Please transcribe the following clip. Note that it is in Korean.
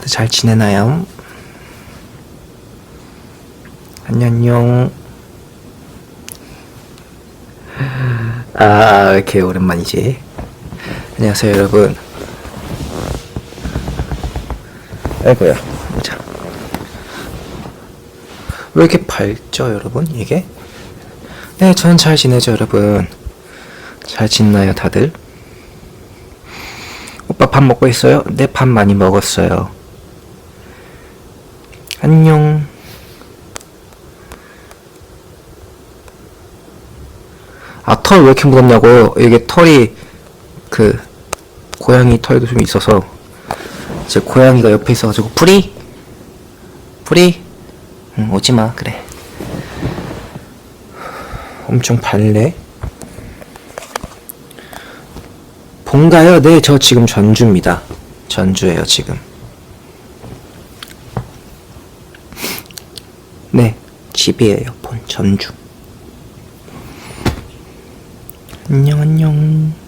다들 잘 지내나요? 안녕 안녕. 아, 왜 이렇게 오랜만이지? 안녕하세요, 여러분. 아이고야, 자. 왜 이렇게 밝죠, 여러분? 이게? 네, 전잘 지내죠, 여러분. 잘 지내나요, 다들? 오빠 밥 먹고 있어요? 네, 밥 많이 먹었어요. 안녕. 아, 털 왜 이렇게 무겁냐고. 이게 털이, 그, 고양이 털도 좀 있어서, 제 고양이가 옆에 있어가지고, 뿌리? 뿌리? 응, 오지 마, 그래. 엄청 밝네. 본가요? 네, 저 지금 전주입니다. 전주예요, 지금. 네, 집이에요, 본 전주. 안녕, 안녕.